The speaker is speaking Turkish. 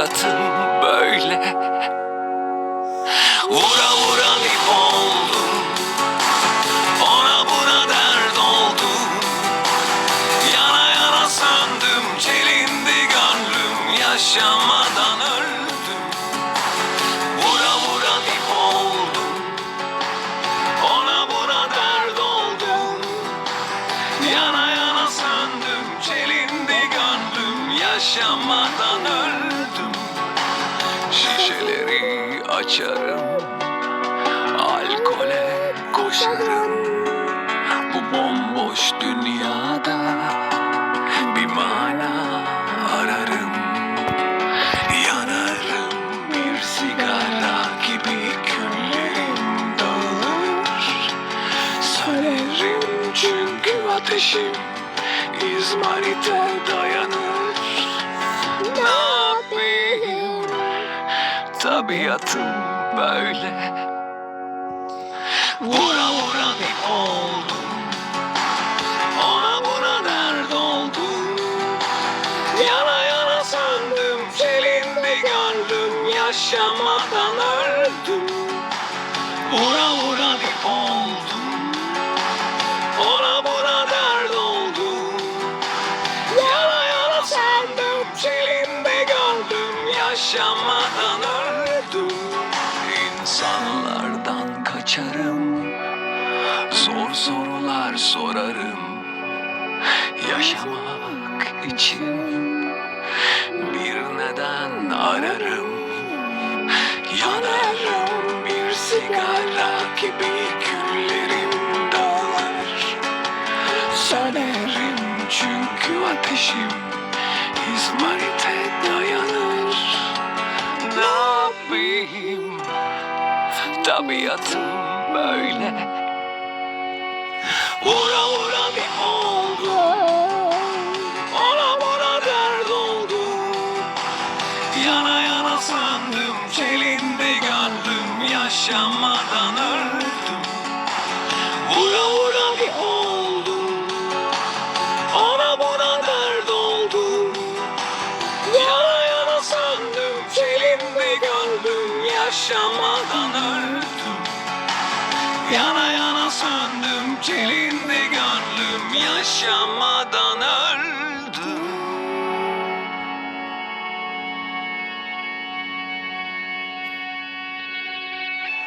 Tabiatım böyle. Vura vura dip oldum Ona buna dert oldum. Yana yana söndüm Çelindi gönlüm Yaşamadan öldüm. Vura vura dip oldum Ona buna dert oldum. Yana yana söndüm Çelindi gönlüm Yaşamadan öldüm Şişeleri açarım Alkole koşarım. Bu bomboş dünyada Bir mana ararım. Yanarım bir sigara gibi Küllerim dağılır. Sönerim çünkü ateşim İzmarite dayanır Tabiatım böyle. Vura vura dip oldum Ona buna dert oldum Yana yana söndüm Çelindi gönlüm Yaşamadan öldüm. Vura vura dip oldum Ona buna dert oldum Yana yana söndüm Çelindi gönlüm Yaşamadan öldüm İnsanlardan kaçarım. Zor sorular sorarım. Yaşamak için bir neden ararım. Yanarım bir sigara gibi küllerim dağılır Sönerim çünkü ateşim İzmarite dayanır. Ne yapayım Tabiatım böyle. Vura vura bir oldu. Ona buna dert oldu. Yana yana söndüm Çelindi gönlüm Yaşamadan öldüm Yaşamadan öldüm. Yana yana söndüm Çelindi gönlüm. Yaşamadan öldüm